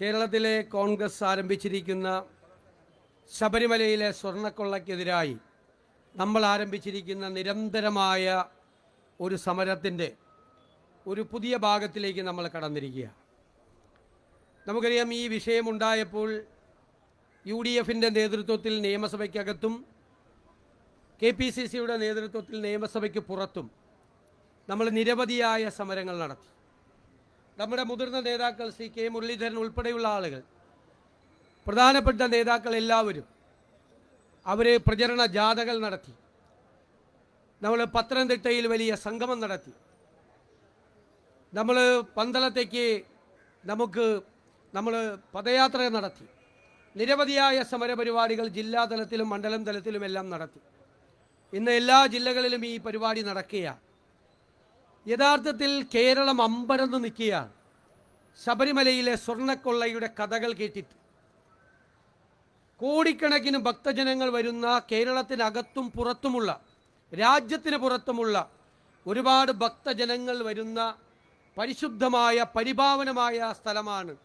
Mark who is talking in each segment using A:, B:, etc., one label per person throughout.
A: കേരളത്തിലെ കോൺഗ്രസ് ആരംഭിച്ചിരിക്കുന്ന ശബരിമലയിലെ സ്വർണക്കൊള്ളയ്ക്കെതിരായി നമ്മൾ ആരംഭിച്ചിരിക്കുന്ന നിരന്തരമായ ഒരു സമരത്തിന്റെ ഒരു പുതിയ ഭാഗത്തിലേക്ക് നമ്മൾ കടന്നിരിക്കുക നമുക്കറിയാം ഈ വിഷയമുണ്ടായപ്പോൾ യു ഡി എഫിന്റെ നേതൃത്വത്തിൽ നിയമസഭയ്ക്കകത്തും കെ പി സി സിയുടെ നേതൃത്വത്തിൽ നിയമസഭയ്ക്ക് പുറത്തും നമ്മൾ നിരവധിയായ സമരങ്ങൾ നടത്തി. നമ്മുടെ മുതിർന്ന നേതാക്കൾ സി കെ മുരളീധരൻ ഉൾപ്പെടെയുള്ള ആളുകൾ പ്രധാനപ്പെട്ട നേതാക്കൾ എല്ലാവരും അവർ പ്രചരണ ജാഥകൾ നടത്തി. നമ്മൾ പത്തനംതിട്ടയിൽ വലിയ സംഗമം നടത്തി. നമ്മൾ പന്തളത്തേക്ക് നമുക്ക് നമ്മൾ പദയാത്ര നടത്തി. നിരവധിയായ സമരപരിപാടികൾ ജില്ലാ തലത്തിലും മണ്ഡലം തലത്തിലുമെല്ലാം നടത്തി. ഇന്ന് എല്ലാ ജില്ലകളിലും ഈ പരിപാടി നടക്കുകയാണ്. യഥാർത്ഥത്തിൽ കേരളം അമ്പരന്ന് നിൽക്കുകയാണ്. ശബരിമലയിലെ സ്വർണക്കൊള്ളയുടെ കഥകൾ കേട്ടിട്ട്. കോടിക്കണക്കിന് ഭക്തജനങ്ങൾ വരുന്ന കേരളത്തിനകത്തും പുറത്തുമുള്ള രാജ്യത്തിന് പുറത്തുമുള്ള ഒരുപാട് ഭക്തജനങ്ങൾ വരുന്ന പരിശുദ്ധമായ പരിഭാവനമായ സ്ഥലമാണ്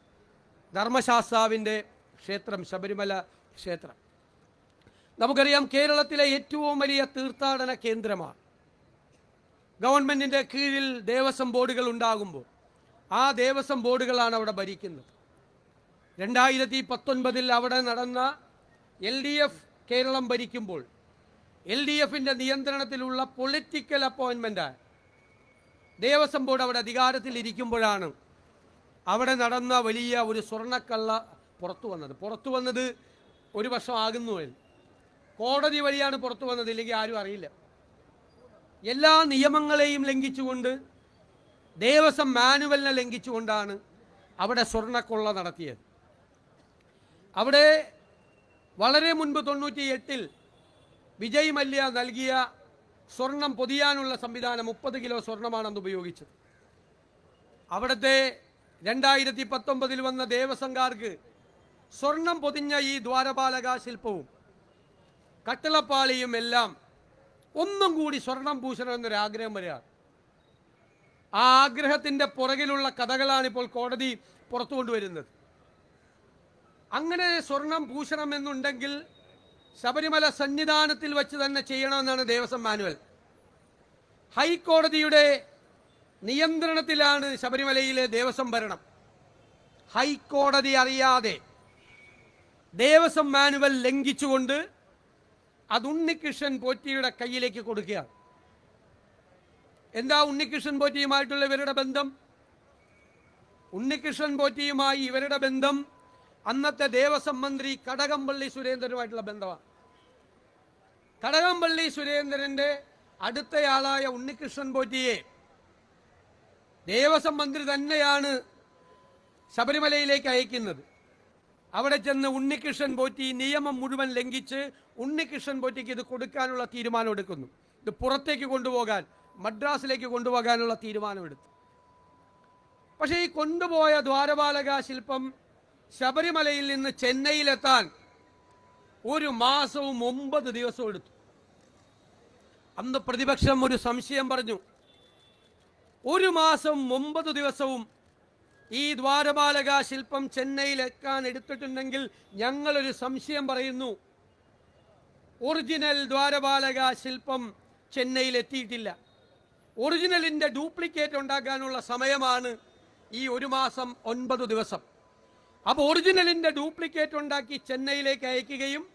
A: ധർമ്മശാസ്താവിന്റെ ക്ഷേത്രം ശബരിമല ക്ഷേത്രം. നമുക്കറിയാം കേരളത്തിലെ ഏറ്റവും വലിയ തീർത്ഥാടന കേന്ദ്രമാണ് ഗവൺമെന്റിന്റെ കീഴിൽ ദേവസ്വം ബോർഡുകൾ ഉണ്ടാകുമ്പോൾ ആ ദേവസ്വം ബോർഡുകളാണ് അവിടെ ഭരിക്കുന്നത്. രണ്ടായിരത്തി പത്തൊൻപതിൽ അവിടെ നടന്ന എൽ ഡി എഫ് കേരളം ഭരിക്കുമ്പോൾ എൽ ഡി എഫിന്റെ നിയന്ത്രണത്തിലുള്ള പൊളിറ്റിക്കൽ അപ്പോയിൻമെന്റാണ് ദേവസ്വം ബോർഡ് അവിടെ അധികാരത്തിൽ ഇരിക്കുമ്പോഴാണ് അവിടെ നടന്ന വലിയ ഒരു സ്വർണക്കള്ള പുറത്തു വന്നത്. പുറത്തു വന്നത് ഒരു വർഷം ആകുന്നു എന്ന്. കോടതി വഴിയാണ് പുറത്തു വന്നത് ഇല്ലെങ്കിൽ ആരും അറിയില്ല. എല്ലാ നിയമങ്ങളെയും ലംഘിച്ചുകൊണ്ട് ദേവസ്വം മാനുവലിനെ ലംഘിച്ചുകൊണ്ടാണ് അവിടെ സ്വർണക്കൊള്ള നടത്തിയത്. അവിടെ വളരെ മുൻപ് തൊണ്ണൂറ്റി എട്ടിൽ വിജയ് മല്യ നൽകിയ സ്വർണം പൊതിയാനുള്ള സംവിധാനം മുപ്പത് കിലോ സ്വർണമാണ് അന്ന് ഉപയോഗിച്ചത്. അവിടുത്തെ രണ്ടായിരത്തി പത്തൊമ്പതിൽ വന്ന ദേവസ്വംകാർക്ക് സ്വർണം പൊതിഞ്ഞ ഈ ദ്വാരപാലക ശില്പവും കട്ടിളപ്പാളിയും എല്ലാം ഒന്നും കൂടി സ്വർണം പൂശണം എന്നൊരാഗ്രഹം വരികയാണ് ആ ആഗ്രഹത്തിന്റെ പുറകിലുള്ള കഥകളാണ് ഇപ്പോൾ കോടതി പുറത്തു കൊണ്ടുവരുന്നത്. അങ്ങനെ സ്വർണം പൂശണമെന്നുണ്ടെങ്കിൽ ശബരിമല സന്നിധാനത്തിൽ വെച്ച് തന്നെ ചെയ്യണമെന്നാണ് ദേവസ്വം മാനുവൽ. ഹൈക്കോടതിയുടെ നിയന്ത്രണത്തിലാണ് ശബരിമലയിലെ ദേവസ്വം ഭരണം. ഹൈക്കോടതി അറിയാതെ ദേവസ്വം മാനുവൽ ലംഘിച്ചുകൊണ്ട് അത് ഉണ്ണികൃഷ്ണൻ പോറ്റിയുടെ കയ്യിലേക്ക് കൊടുക്കുകയാണ്. എന്താ ഉണ്ണികൃഷ്ണൻ പോറ്റിയുമായിട്ടുള്ള ഇവരുടെ ബന്ധം? ഉണ്ണികൃഷ്ണൻ പോറ്റിയുമായി ഇവരുടെ ബന്ധം അന്നത്തെ ദേവസ്വം മന്ത്രി കടകംപള്ളി സുരേന്ദ്രനുമായിട്ടുള്ള ബന്ധമാണ്. കടകംപള്ളി സുരേന്ദ്രന്റെ അടുത്തയാളായ ഉണ്ണികൃഷ്ണൻ പോറ്റിയെ ദേവസ്വം മന്ത്രി തന്നെയാണ് ശബരിമലയിലേക്ക് അയക്കുന്നത്. അവിടെ ചെന്ന് ഉണ്ണികൃഷ്ണൻ പോറ്റി നിയമം മുഴുവൻ ലംഘിച്ച് ഉണ്ണികൃഷ്ണൻ പോറ്റിക്ക് ഇത് കൊടുക്കാനുള്ള തീരുമാനം എടുക്കുന്നു. ഇത് പുറത്തേക്ക് കൊണ്ടുപോകാൻ മദ്രാസിലേക്ക് കൊണ്ടുപോകാനുള്ള തീരുമാനമെടുത്തു പക്ഷേ ഈ കൊണ്ടുപോയ ദ്വാരപാലക ശില്പം ശബരിമലയിൽ നിന്ന് ചെന്നൈയിലെത്താൻ ഒരു മാസവും ഒമ്പത് ദിവസവും എടുത്തു. അന്ന് പ്രതിപക്ഷം ഒരു സംശയം പറഞ്ഞു. ഒരു മാസം ഒമ്പത് ദിവസവും ഈ ദ്വാരപാലക ശില്പം ചെന്നൈയിലെത്താൻ എടുത്തിട്ടുണ്ടെങ്കിൽ ഞങ്ങളൊരു സംശയം പറയുന്നു. ഒറിജിനൽ ദ്വാരപാലക ശില്പം ചെന്നൈയിൽ എത്തിയിട്ടില്ല. ഒറിജിനലിന്റെ ഡ്യൂപ്ലിക്കേറ്റ് ഉണ്ടാക്കാനുള്ള സമയമാണ് ഈ ഒരു മാസം ഒൻപത് ദിവസം. അപ്പോൾ ഒറിജിനലിന്റെ ഡ്യൂപ്ലിക്കേറ്റ് ഉണ്ടാക്കി ചെന്നൈയിലേക്ക് അയക്കുകയും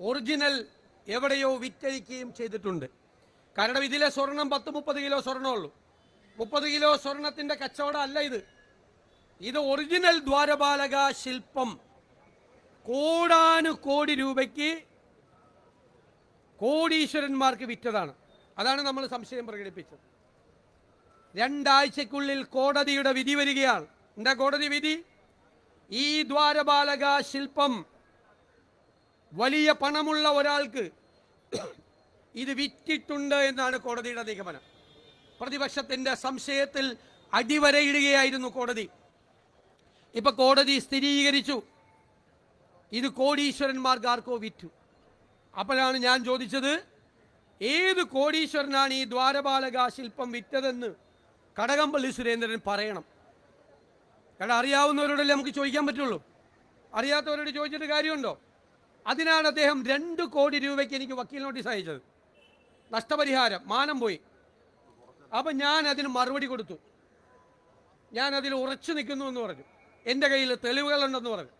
A: ഒറിജിനൽ എവിടെയോ വിറ്റഴിക്കുകയും ചെയ്തിട്ടുണ്ട്. കാരണം ഇതിലെ സ്വർണം പത്ത് മുപ്പത് കിലോ സ്വർണമുള്ളൂ മുപ്പത് കിലോ സ്വർണത്തിന്റെ കച്ചവടം അല്ല ഇത്. ഇത് ഒറിജിനൽ ദ്വാരപാലക ശില്പം. കോടാനു കോടി രൂപയ്ക്ക് കോടീശ്വരന്മാർക്ക് വിറ്റതാണ്. അതാണ് നമ്മൾ സംശയം പ്രകടിപ്പിച്ചത്. രണ്ടാഴ്ചക്കുള്ളിൽ കോടതിയുടെ വിധി വരികയാണ്. എന്താ കോടതി വിധി? ഈ ദ്വാരപാലക ശില്പം വലിയ പണമുള്ള ഒരാൾക്ക് ഇത് വിറ്റിട്ടുണ്ട് എന്നാണ് കോടതിയുടെ നിഗമനം. പ്രതിപക്ഷത്തിന്റെ സംശയത്തിൽ അടിവരയിടുകയായിരുന്നു കോടതി. ഇപ്പൊ കോടതി സ്ഥിരീകരിച്ചു. ഇത് കോടീശ്വരന്മാർക്ക് ആർക്കോ വിറ്റു. അപ്പോഴാണ് ഞാൻ ചോദിച്ചത് ഏത് കോടീശ്വരനാണ് ഈ ദ്വാരപാലക ശില്പം വിറ്റതെന്ന് കടകംപള്ളി സുരേന്ദ്രൻ പറയണം. കാരണം അറിയാവുന്നവരോടല്ലേ നമുക്ക് ചോദിക്കാൻ പറ്റുള്ളൂ? അറിയാത്തവരോട് ചോദിച്ചിട്ട് കാര്യമുണ്ടോ? അതിനാണ് അദ്ദേഹം രണ്ട് കോടി രൂപയ്ക്ക് എനിക്ക് വക്കീൽ നോട്ടീസ് അയച്ചത്. നഷ്ടപരിഹാരം മാനം പോയി. അപ്പം ഞാൻ അതിന് മറുപടി കൊടുത്തു. ഞാൻ അതിൽ ഉറച്ചു നിൽക്കുന്നു എന്ന് പറഞ്ഞു. എന്റെ കയ്യിൽ തെളിവുകളുണ്ടെന്ന് പറഞ്ഞു.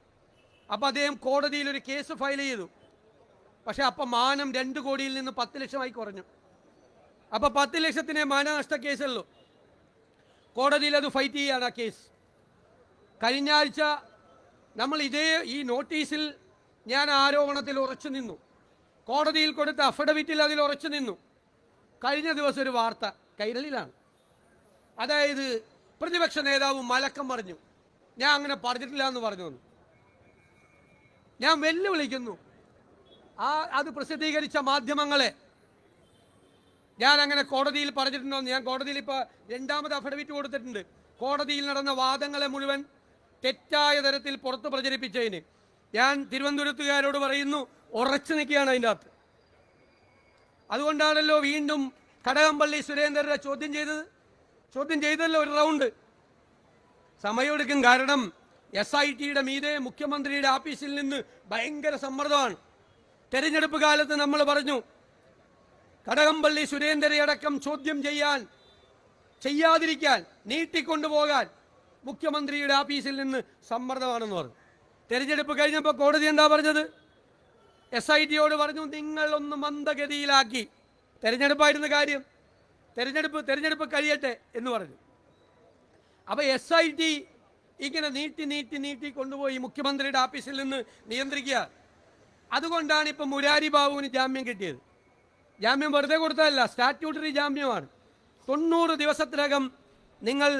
A: അപ്പോൾ അദ്ദേഹം കോടതിയിൽ ഒരു കേസ് ഫയൽ ചെയ്തു. പക്ഷേ അപ്പം മാനം രണ്ട് കോടിയിൽ നിന്ന് പത്ത് ലക്ഷമായി കുറഞ്ഞു. അപ്പോൾ പത്ത് ലക്ഷത്തിനെ മാനനഷ്ട കേസുള്ളൂ. കോടതിയിൽ അത് ഫൈറ്റ് ചെയ്യാണ് ആ കേസ്. കഴിഞ്ഞ ആഴ്ച നമ്മൾ ഇതേ ഈ നോട്ടീസിൽ ഞാൻ ആരോപണത്തിൽ ഉറച്ചു നിന്നു. കോടതിയിൽ കൊടുത്ത അഫിഡവിറ്റിൽ അതിൽ ഉറച്ചു നിന്നു. കഴിഞ്ഞ ദിവസം ഒരു വാർത്ത കൈരളിയിലാണ്. അതായത് പ്രതിപക്ഷ നേതാവ് മലക്കം പറഞ്ഞു ഞാൻ അങ്ങനെ പറഞ്ഞിട്ടില്ല എന്ന് പറഞ്ഞു. ഞാൻ വെല്ലുവിളിക്കുന്നു. ആ അത് പ്രസിദ്ധീകരിച്ച മാധ്യമങ്ങളെ. ഞാൻ അങ്ങനെ കോടതിയിൽ പറഞ്ഞിട്ടുണ്ടോ ഞാൻ കോടതിയിൽ ഇപ്പോൾ രണ്ടാമത് അഫിഡവിറ്റ് കൊടുത്തിട്ടുണ്ട്. കോടതിയിൽ നടന്ന വാദങ്ങളെ മുഴുവൻ തെറ്റായ തരത്തിൽ പുറത്ത് പ്രചരിപ്പിച്ചതിന്. ഞാൻ തിരുവനന്തപുരത്തുകാരോട് പറയുന്നു ഉറച്ചു നിൽക്കുകയാണ് അതിന്റെ അകത്ത് അതുകൊണ്ടാണല്ലോ വീണ്ടും കടകംപള്ളി സുരേന്ദ്രനെ ചോദ്യം ചെയ്തത്. ചോദ്യം ചെയ്തല്ലോ ഒരു റൗണ്ട്. സമയമെടുക്കും കാരണം എസ് ഐ ടിയുടെ മീതെ മുഖ്യമന്ത്രിയുടെ ഓഫീസിൽ നിന്ന് ഭയങ്കര സമ്മർദ്ദമാണ്. തെരഞ്ഞെടുപ്പ് കാലത്ത് നമ്മൾ പറഞ്ഞു കടകംപള്ളി സുരേന്ദ്രയടക്കം ചോദ്യം ചെയ്യാൻ ചെയ്യാതിരിക്കാൻ നീട്ടിക്കൊണ്ടുപോകാൻ മുഖ്യമന്ത്രിയുടെ ഓഫീസിൽ നിന്ന് സമ്മർദ്ദമാണെന്ന് പറഞ്ഞു. തെരഞ്ഞെടുപ്പ് കഴിഞ്ഞപ്പോൾ കോടതി എന്താ പറഞ്ഞത്? എസ് ഐ ടിയോട് പറഞ്ഞു നിങ്ങളൊന്ന് മന്ദഗതിയിലാക്കി. തെരഞ്ഞെടുപ്പായിരുന്ന കാര്യം. തെരഞ്ഞെടുപ്പ് തെരഞ്ഞെടുപ്പ് കഴിയട്ടെ എന്ന് പറഞ്ഞു. അപ്പോൾ എസ് ഐ ടി ഇങ്ങനെ നീട്ടി നീട്ടി നീട്ടി കൊണ്ടുപോയി മുഖ്യമന്ത്രിയുടെ ഓഫീസിൽ നിന്ന് നിയന്ത്രിക്കുക. അതുകൊണ്ടാണ് ഇപ്പം മുരാരി ബാബുവിന് ജാമ്യം കിട്ടിയത്. ജാമ്യം വെറുതെ കൊടുത്തതല്ല സ്റ്റാറ്റ്യൂട്ടറി ജാമ്യമാണ്. തൊണ്ണൂറ് ദിവസത്തിനകം നിങ്ങൾ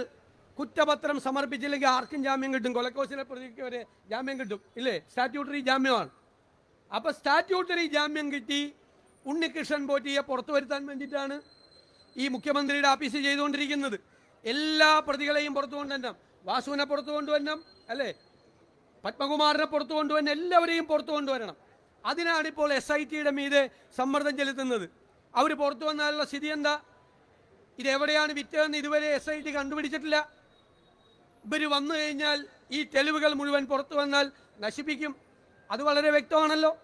A: കുറ്റപത്രം സമർപ്പിച്ചില്ലെങ്കിൽ ആർക്കും ജാമ്യം കിട്ടും. കൊലക്കോസിലെ പ്രതിക്ക് വരെ ജാമ്യം കിട്ടും. ഇല്ലേ? സ്റ്റാറ്റ്യൂട്ടറി ജാമ്യമാണ്. അപ്പോൾ സ്റ്റാറ്റ്യൂട്ടറി ജാമ്യം കിട്ടി ഉണ്ണികൃഷ്ണൻ പോറ്റിയെ പുറത്തു വരുത്താൻ വേണ്ടിയിട്ടാണ് ഈ മുഖ്യമന്ത്രിയുടെ ഓഫീസ് ചെയ്തുകൊണ്ടിരിക്കുന്നത്. എല്ലാ പ്രതികളെയും പുറത്തു കൊണ്ടുവരണം. വാസുവിനെ പുറത്തു കൊണ്ടുവരണം അല്ലേ? പത്മകുമാറിനെ പുറത്തു കൊണ്ടുവരണം എല്ലാവരെയും പുറത്തു കൊണ്ടുവരണം. അതിനാണ് ഇപ്പോൾ എസ് ഐ ടിയുടെ മീതെ സമ്മർദ്ദം ചെലുത്തുന്നത്. അവർ പുറത്തു വന്നാലുള്ള സ്ഥിതി എന്താ? ഇതെവിടെയാണ് വിറ്റതെന്ന് ഇതുവരെ എസ് ഐ ടി കണ്ടുപിടിച്ചിട്ടില്ല. ഇവർ വന്നു കഴിഞ്ഞാൽ ഈ തെളിവുകൾ മുഴുവൻ പുറത്തു വന്നാൽ നശിപ്പിക്കും. അത് വളരെ വ്യക്തമാണല്ലോ.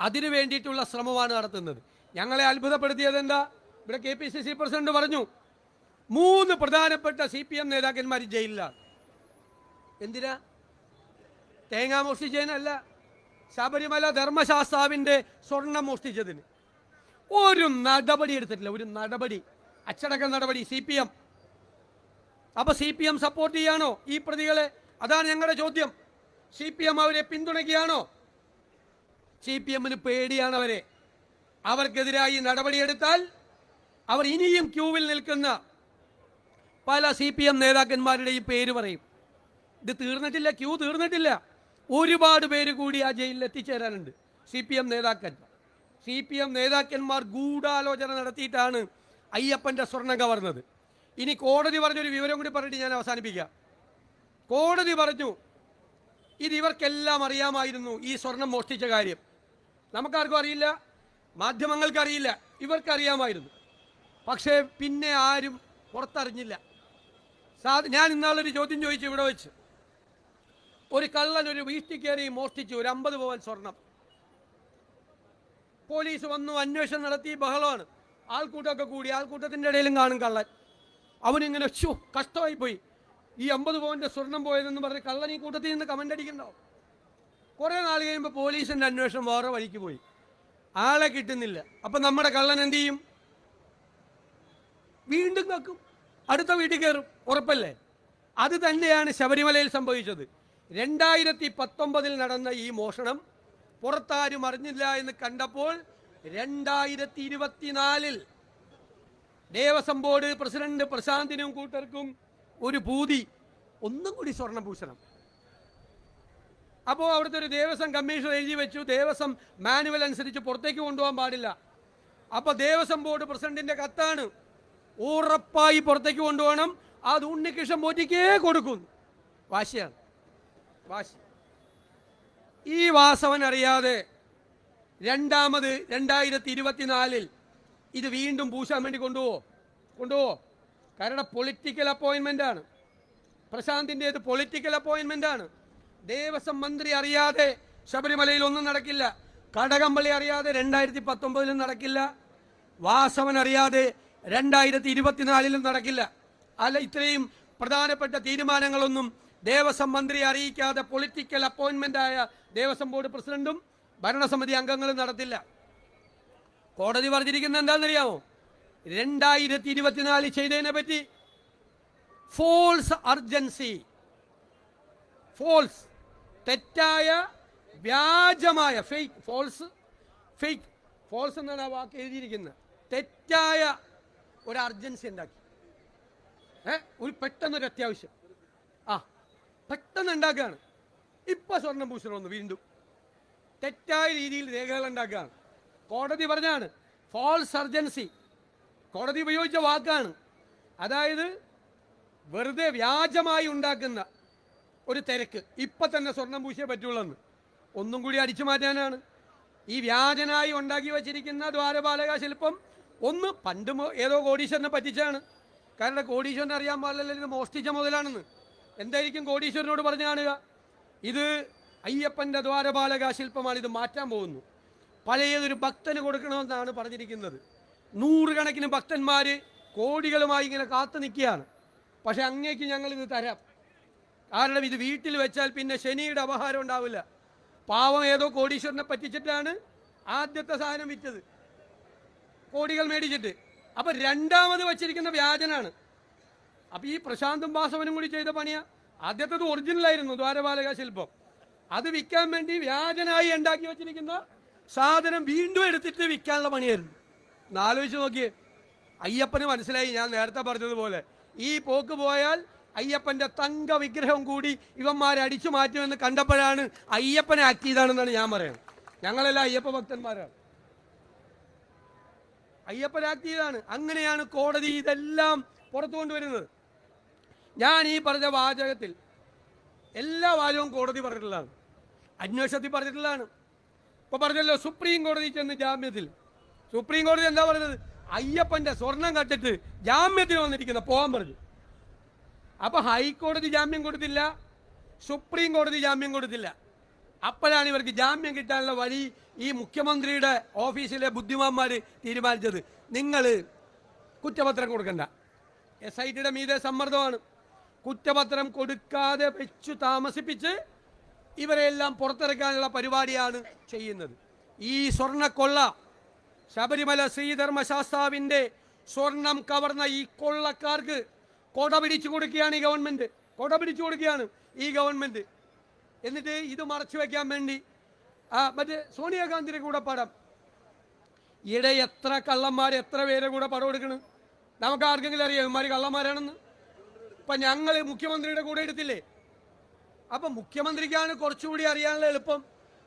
A: അതിനു വേണ്ടിയിട്ടുള്ള ശ്രമമാണ് നടത്തുന്നത്. ഞങ്ങളെ അത്ഭുതപ്പെടുത്തിയത് എന്താ? ഇവിടെ K P C C president പറഞ്ഞു മൂന്ന് പ്രധാനപ്പെട്ട സി പി എം നേതാക്കന്മാർ ജയിലിലാണ്. എന്തിനാ? തേങ്ങ മോഷ്ടിച്ചതിനല്ല ശബരിമല ധർമ്മശാസ്താവിന്റെ സ്വർണം മോഷ്ടിച്ചതിന്. ഒരു നടപടി എടുത്തിട്ടില്ല ഒരു നടപടി അച്ചടക്ക നടപടി സി പി എം അപ്പോൾ സി പി എം സപ്പോർട്ട് ചെയ്യാണോ ഈ പ്രതികളെ? അതാണ് ഞങ്ങളുടെ ചോദ്യം. സി പി എം അവരെ പിന്തുണയ്ക്കുകയാണോ? സി പി എമ്മിന് പേടിയാണ് അവരെ. അവർക്കെതിരായി നടപടിയെടുത്താൽ അവർ ഇനിയും ക്യൂവിൽ നിൽക്കുന്ന പല സി പി എം നേതാക്കന്മാരുടെയും പേര് പറയും. ഇത് തീർന്നിട്ടില്ല ക്യൂ തീർന്നിട്ടില്ല. ഒരുപാട് പേര് കൂടി ആ ജയിലിൽ എത്തിച്ചേരാനുണ്ട് സി പി എം നേതാക്കന്മാർ സി പി എം നേതാക്കന്മാർ ഗൂഢാലോചന നടത്തിയിട്ടാണ് അയ്യപ്പന്റെ സ്വർണം കവർന്നത്. ഇനി കോടതി പറഞ്ഞൊരു വിവരം കൂടി പറഞ്ഞിട്ട് ഞാൻ അവസാനിപ്പിക്കാം. കോടതി പറഞ്ഞു ഇത് ഇവർക്കെല്ലാം അറിയാമായിരുന്നു ഈ സ്വർണം മോഷ്ടിച്ച കാര്യം. നമുക്കാർക്കും അറിയില്ല മാധ്യമങ്ങൾക്കറിയില്ല ഇവർക്കറിയാമായിരുന്നു. പക്ഷേ പിന്നെ ആരും പുറത്തറിഞ്ഞില്ല. ഞാൻ ഇന്നാളൊരു ചോദ്യം ചോദിച്ചു ഇവിടെ വെച്ച്. ഒരു കള്ളൻ ഒരു വീട്ടിൽ കയറി മോഷ്ടിച്ചു ഒരു അമ്പത് പവൻ സ്വർണം. പോലീസ് വന്നു അന്വേഷണം നടത്തി ബഹളമാണ്. ആൾക്കൂട്ടമൊക്കെ കൂടി ആൾക്കൂട്ടത്തിന്റെ ഇടയിലും കാണും കള്ളൻ. അവനിങ്ങനെ ഷോ കഷ്ടമായി പോയി. ഈ അമ്പത് പവന്റെ സ്വർണം പോയതെന്ന് പറഞ്ഞ് കള്ളൻ ഈ കൂട്ടത്തിൽ നിന്ന് കമന്റ് അടിക്കണ്ടോ കുറേ നാൾ കഴിയുമ്പോൾ പോലീസിന്റെ അന്വേഷണം വേറെ വഴിക്ക് പോയി. ആളെ കിട്ടുന്നില്ല. അപ്പം നമ്മുടെ കള്ളൻ എന്ത് ചെയ്യും? വീണ്ടും കക്കും അടുത്ത വീട്ടിൽ കയറും. ഉറപ്പല്ലേ? അത് തന്നെയാണ് ശബരിമലയിൽ സംഭവിച്ചത്. രണ്ടായിരത്തി പത്തൊമ്പതിൽ നടന്ന ഈ മോഷണം പുറത്താരും അറിഞ്ഞില്ല എന്ന് കണ്ടപ്പോൾ രണ്ടായിരത്തി ഇരുപത്തിനാലിൽ ദേവസ്വം ബോർഡ് പ്രസിഡന്റ് പ്രശാന്തിനും കൂട്ടർക്കും ഒരു ഭൂതി ഒന്നും കൂടി സ്വർണഭൂഷണം അപ്പോൾ അവിടുത്തെ ഒരു ദേവസ്വം കമ്മീഷൻ എഴുതി വെച്ചു ദേവസ്വം മാനുവൽ അനുസരിച്ച് പുറത്തേക്ക് കൊണ്ടുപോകാൻ പാടില്ല. അപ്പോൾ ദേവസ്വം ബോർഡ് പ്രസിഡന്റിന്റെ കത്താണ് ഉറപ്പായി പുറത്തേക്ക് കൊണ്ടുപോകണം. അത് ഉണ്ണികൃഷ്ണൻ മോദിക്കേ കൊടുക്കും വാശിയാണ്. വാശി. ഈ വാസവൻ അറിയാതെ രണ്ടാമത് രണ്ടായിരത്തി ഇരുപത്തിനാലിൽ ഇത് വീണ്ടും പൂശാൻ വേണ്ടി കൊണ്ടുപോവോ? കൊണ്ടുപോവോ? കാരണം പൊളിറ്റിക്കൽ അപ്പോയിൻമെന്റ് ആണ്. പ്രശാന്തിന്റേത് പൊളിറ്റിക്കൽ അപ്പോയിന്റ്മെന്റ് ആണ്. ദേവസ്വം മന്ത്രി അറിയാതെ ശബരിമലയിൽ ഒന്നും നടക്കില്ല. കടകംപള്ളി അറിയാതെ രണ്ടായിരത്തി പത്തൊമ്പതിലും നടക്കില്ല. വാസവൻ അറിയാതെ രണ്ടായിരത്തി ഇരുപത്തിനാലിലും നടക്കില്ല. അല്ല ഇത്രയും പ്രധാനപ്പെട്ട തീരുമാനങ്ങളൊന്നും ദേവസ്വം മന്ത്രി അറിയിക്കാതെ പൊളിറ്റിക്കൽ അപ്പോയിൻമെന്റായ ദേവസ്വം ബോർഡ് പ്രസിഡന്റും ഭരണസമിതി അംഗങ്ങളും നടത്തില്ല. കോടതി പറഞ്ഞിരിക്കുന്നത് എന്താണെന്നറിയാമോ? രണ്ടായിരത്തി ഇരുപത്തിനാല് ചെയ്തതിനെ പറ്റി ഫോൾസ് അർജൻസി ഫോൾസ് തെറ്റായ വ്യാജമായ ഫേക്ക് ഫോൾസ് ഫേക്ക് ഫോൾസ് എന്നാണ് ആ വാക്ക് എഴുതിയിരിക്കുന്നത്. തെറ്റായ ഒരു അർജൻസി ഉണ്ടാക്കി. ഏ? ഒരു പെട്ടെന്നൊരു അത്യാവശ്യം. ആ പെട്ടെന്ന് ഉണ്ടാക്കുകയാണ്. ഇപ്പൊ സ്വർണം പൂശണമെന്ന് വീണ്ടും. തെറ്റായ രീതിയിൽ രേഖകൾ ഉണ്ടാക്കുകയാണ്. കോടതി പറഞ്ഞാണ് ഫോൾസ് അർജൻസി കോടതി ഉപയോഗിച്ച വാക്കാണ്. അതായത് വെറുതെ വ്യാജമായി ഉണ്ടാക്കുന്ന ഒരു തിരക്ക്. ഇപ്പൊ തന്നെ സ്വർണം പൂശിയേ പറ്റുള്ളൂ ഒന്നും കൂടി അടിച്ചു മാറ്റാനാണ്. ഈ വ്യാജനായി ഉണ്ടാക്കി വച്ചിരിക്കുന്ന ദ്വാരപാലക ശില്പം ഒന്ന് പണ്ട് ഏതോ കോടീശ്വരനെ പറ്റിച്ചാണ്. കാരണം കോടീശ്വരനെ അറിയാൻ പാടില്ലല്ലോ ഇത് മോഷ്ടിച്ച മുതലാണെന്ന്. എന്തായിരിക്കും കോടീശ്വരനോട് പറഞ്ഞു കാണുക? ഇത് അയ്യപ്പന്റെ ദ്വാരപാലക ശില്പമാണ് ഇത് മാറ്റാൻ പോകുന്നു. പഴയതൊരു ഭക്തന് കൊടുക്കണമെന്നാണ് പറഞ്ഞിരിക്കുന്നത്. നൂറുകണക്കിന് ഭക്തന്മാർ കോടികളുമായി ഇങ്ങനെ കാത്തു നിൽക്കുകയാണ്. പക്ഷെ അങ്ങേക്ക് ഞങ്ങളിത് തരാം. കാരണം ഇത് വീട്ടിൽ വെച്ചാൽ പിന്നെ ശനിയുടെ അപഹാരം ഉണ്ടാവില്ല. പാവം ഏതോ കോടീശ്വരനെ പറ്റിച്ചിട്ടാണ് ആദ്യത്തെ സാധനം വിറ്റത്. കോടികൾ മേടിച്ചിട്ട്. അപ്പൊ രണ്ടാമത് വച്ചിരിക്കുന്ന വ്യാജനാണ്. അപ്പൊ ഈ പ്രശാന്തും വാസവനും കൂടി ചെയ്ത പണിയാ. ആദ്യത്തേത് ഒറിജിനൽ ആയിരുന്നു ദ്വാരപാലക ശില്പം. അത് വിൽക്കാൻ വേണ്ടി വ്യാജനായി ഉണ്ടാക്കി വെച്ചിരിക്കുന്ന സാധനം വീണ്ടും എടുത്തിട്ട് വിൽക്കാനുള്ള പണിയായിരുന്നു. എന്നാലോചിച്ച് നോക്കിയേ. അയ്യപ്പന് മനസ്സിലായി. ഞാൻ നേരത്തെ പറഞ്ഞതുപോലെ ഈ പോക്ക് പോയാൽ അയ്യപ്പന്റെ തങ്ക വിഗ്രഹം കൂടി ഇവന്മാരെ അടിച്ചു മാറ്റുമെന്ന് കണ്ടപ്പോഴാണ് അയ്യപ്പനെ ആക്ട് ചെയ്താണെന്നാണ് ഞാൻ പറയുന്നത്. ഞങ്ങളെല്ലാം അയ്യപ്പ ഭക്തന്മാരാണ്. ചെയ്താണ് അങ്ങനെയാണ് കോടതി ഇതെല്ലാം പുറത്തു കൊണ്ടുവരുന്നത്. ഞാൻ ഈ പറഞ്ഞ വാചകത്തിൽ എല്ലാ വാചകവും കോടതി പറഞ്ഞിട്ടുള്ളതാണ്. അന്വേഷണത്തിൽ പറഞ്ഞിട്ടുള്ളതാണ്. ഇപ്പൊ പറഞ്ഞല്ലോ സുപ്രീം കോടതി ചെന്ന് ജാമ്യത്തിൽ. സുപ്രീം കോടതി എന്താ പറഞ്ഞത്? അയ്യപ്പന്റെ സ്വർണം കട്ടിട്ട് ജാമ്യത്തിൽ വന്നിരിക്കുന്ന പോകാൻ പറഞ്ഞു. അപ്പൊ ഹൈക്കോടതി ജാമ്യം കൊടുത്തില്ല സുപ്രീം കോടതി ജാമ്യം കൊടുത്തില്ല. അപ്പോഴാണ് ഇവർക്ക് ജാമ്യം കിട്ടാനുള്ള വഴി ഈ മുഖ്യമന്ത്രിയുടെ ഓഫീസിലെ ബുദ്ധിമാന്മാർ തീരുമാനിച്ചത്. നിങ്ങൾ കുറ്റപത്രം കൊടുക്കണ്ട. എസ് ഐ ടിയുടെ മീതെ സമ്മർദ്ദമാണ്. കുറ്റപത്രം കൊടുക്കാതെ വെച്ചു താമസിപ്പിച്ച് ഇവരെല്ലാം പുറത്തിറക്കാനുള്ള പരിപാടിയാണ് ചെയ്യുന്നത്. ഈ സ്വർണക്കൊള്ള ശബരിമല ശ്രീധർമ്മശാസ്താവിന്റെ സ്വർണം കവർന്ന ഈ കൊള്ളക്കാർക്ക് കൊട പിടിച്ചു കൊടുക്കുകയാണ് ഈ ഗവൺമെന്റ് കൊട പിടിച്ചു കൊടുക്കുകയാണ് ഈ ഗവൺമെന്റ്. എന്നിട്ട് ഇത് മറച്ചു വയ്ക്കാൻ വേണ്ടി. ആ മറ്റേ സോണിയാഗാന്ധിയുടെ കൂടെ പടം. ഇവിടെ എത്ര കള്ളന്മാർ എത്ര പേരെ കൂടെ പടം എടുക്കണം? നമുക്ക് ആർക്കെങ്കിലും അറിയാം ഇവന്മാർ കള്ളന്മാരാണെന്ന്. ഇപ്പൊ ഞങ്ങൾ മുഖ്യമന്ത്രിയുടെ കൂടെ എടുത്തില്ലേ? അപ്പൊ മുഖ്യമന്ത്രിക്കാണ് കുറച്ചുകൂടി അറിയാനുള്ള എളുപ്പം.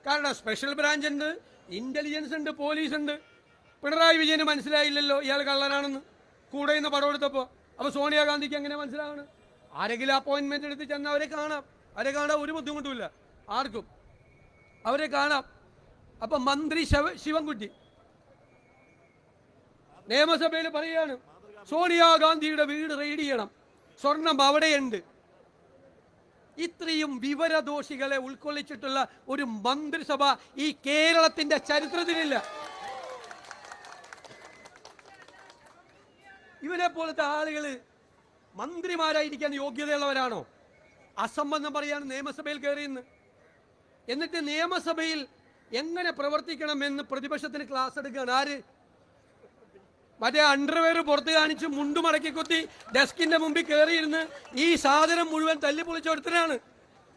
A: കാരണം സ്പെഷ്യൽ ബ്രാഞ്ച് ഉണ്ട് ഇന്റലിജൻസ് ഉണ്ട് പോലീസ് ഉണ്ട്. പിണറായി വിജയന് മനസ്സിലായില്ലല്ലോ ഇയാൾ കള്ളനാണെന്ന്. കൂടെ നിന്ന് പടം എടുത്തപ്പോ. അപ്പൊ സോണിയാഗാന്ധിക്ക് എങ്ങനെ മനസ്സിലാവണം? ആരെങ്കിലും അപ്പോയിന്റ്മെന്റ് എടുത്ത് ചെന്ന് അവരെ കാണാം. അവരെ കാണാൻ ഒരു ബുദ്ധിമുട്ടുമില്ല. ആർക്കും. അവരെ കാണാം. അപ്പൊ മന്ത്രി ശിവ ശിവൻകുട്ടി. നിയമസഭയിൽ പറയാണ് സോണിയാഗാന്ധിയുടെ വീട് റെയ്ഡ് ചെയ്യണം. സ്വർണം അവിടെയുണ്ട്. ഇത്രയും വിവരദോഷികളെ ഉൾക്കൊള്ളിച്ചിട്ടുള്ള ഒരു മന്ത്രിസഭ ഈ കേരളത്തിന്റെ ചരിത്രത്തിലില്ല. ഇവനെ പോലത്തെ ആളുകൾ മന്ത്രിമാരായിരിക്കാൻ യോഗ്യതയുള്ളവരാണോ? അസംബന്ധം പറയാണ് നിയമസഭയിൽ കയറിയെന്ന് എന്നിട്ട് നിയമസഭയിൽ എങ്ങനെ പ്രവർത്തിക്കണമെന്ന് പ്രതിപക്ഷത്തിന് ക്ലാസ് എടുക്കുകയാണ്. ആര്? മറ്റേ അണ്ടർവെയർ പുറത്ത് കാണിച്ച് മുണ്ടു മടക്കി കുത്തി ഡെസ്കിന്റെ മുമ്പിൽ കയറിയിരുന്ന് ഈ സാധനം മുഴുവൻ തല്ലി പൊളിച്ചെടുത്തിനാണ്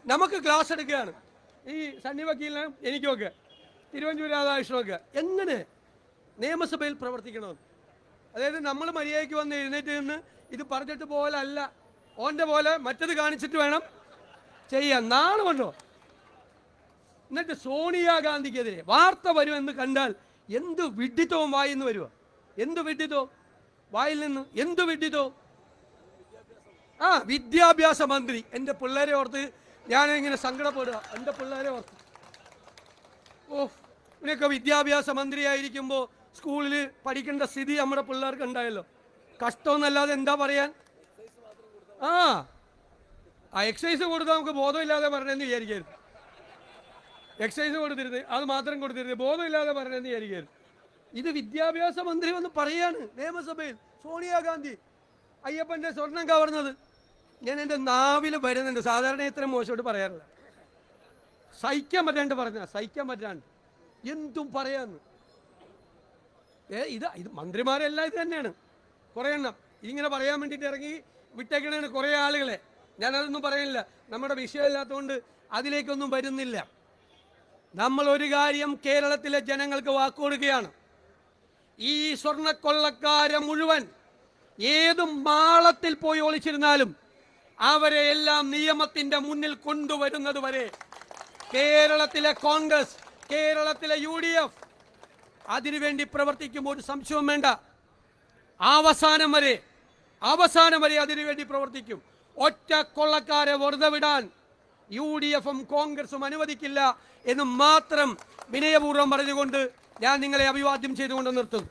A: നമുക്ക് ക്ലാസ് എടുക്കുകയാണ്. ഈ സണ്ണി വക്കീലിനും എനിക്കൊക്കെ തിരുവഞ്ചൂർ രാധാകൃഷ്ണനൊക്കെ എങ്ങനെ നിയമസഭയിൽ പ്രവർത്തിക്കണമെന്ന് അതായത് നമ്മൾ മര്യാദയ്ക്ക് വന്ന് എഴുന്നേറ്റ് നിന്ന് ഇത് പറഞ്ഞിട്ട് പോലെ അല്ല ഓന്റെ പോലെ മറ്റത് കാണിച്ചിട്ട് വേണം ചെയ്യാൻ. നാളെ കൊണ്ടോ എന്നിട്ട് സോണിയാഗാന്ധിക്കെതിരെ വാർത്ത വരുമെന്ന് കണ്ടാൽ എന്ത് വിഡ്ഢിത്തവും നിന്ന് വരുമോ എന്ത് വിഡ്ഢിത്തവും വായിൽ നിന്ന് എന്ത് വിഡ്ഢിത്തവും ആ വിദ്യാഭ്യാസ മന്ത്രി. എന്റെ പിള്ളേരെ ഓർത്ത് ഞാനിങ്ങനെ സങ്കടപ്പെടുക. എന്റെ പിള്ളേരെ ഓർത്ത്. ഓ ഇവനൊക്കെ വിദ്യാഭ്യാസ മന്ത്രിയായിരിക്കുമ്പോൾ സ്കൂളിൽ പഠിക്കേണ്ട സ്ഥിതി നമ്മുടെ പിള്ളേർക്ക് ഉണ്ടായല്ലോ. കഷ്ടമെന്നല്ലാതെ എന്താ പറയാൻ? ആ. ആ എക്സൈസ് കൊടുത്താൽ നമുക്ക് ബോധമില്ലാതെ പറഞ്ഞെന്ന് വിചാരിക്കരുത്. എക്സൈസ് കൊടുത്തിരുന്നത് അത് മാത്രം കൊടുത്തിരുന്നത് ബോധമില്ലാതെ പറഞ്ഞെന്ന് വിചാരിക്കരുത്. ഇത് വിദ്യാഭ്യാസ മന്ത്രി വന്ന് പറയാണ് നിയമസഭയിൽ സോണിയാഗാന്ധി അയ്യപ്പന്റെ സ്വർണം കവർന്നത്. ഞാൻ എന്റെ നാവിൽ വരുന്നുണ്ട്. സാധാരണ ഇത്രയും മോശമായിട്ട് പറയാറില്ല. സഹിക്കാൻ പറ്റാണ്ട് പറഞ്ഞ സഹിക്കാൻ പറ്റാണ്ട്. എന്തും പറയാന്ന്. ഏ ഇത് ഇത് മന്ത്രിമാരെല്ലാം ഇത് തന്നെയാണ്. കുറേ എണ്ണം. ഇങ്ങനെ പറയാൻ വേണ്ടിയിട്ട് ഇറങ്ങി വിട്ടേക്കണേണ് കുറേ ആളുകളെ. ഞാനതൊന്നും പറയുന്നില്ല നമ്മുടെ വിഷയമില്ലാത്തതുകൊണ്ട് അതിലേക്കൊന്നും വരുന്നില്ല. നമ്മൾ ഒരു കാര്യം കേരളത്തിലെ ജനങ്ങൾക്ക് വാക്കുകൊടുക്കുകയാണ്. ഈ സ്വർണക്കൊള്ളക്കാരെ മുഴുവൻ ഏത് മാളത്തിൽ പോയി ഒളിച്ചിരുന്നാലും അവരെ എല്ലാം നിയമത്തിന്റെ മുന്നിൽ കൊണ്ടുവരുന്നത് വരെ കേരളത്തിലെ കോൺഗ്രസ് കേരളത്തിലെ യു ഡി എഫ് അതിനുവേണ്ടി പ്രവർത്തിക്കുമ്പോൾ ഒരു സംശയവും വേണ്ട. അവസാനം വരെ അവസാനം വരെ അതിനുവേണ്ടി പ്രവർത്തിക്കും. ഒറ്റ കൊള്ളക്കാരെ വെറുതെ വിടാൻ യു ഡി എഫും കോൺഗ്രസും അനുവദിക്കില്ല എന്ന് മാത്രം വിനയപൂർവം പറഞ്ഞുകൊണ്ട് ഞാൻ നിങ്ങളെ അഭിവാദ്യം ചെയ്തുകൊണ്ട് നിർത്തുന്നു.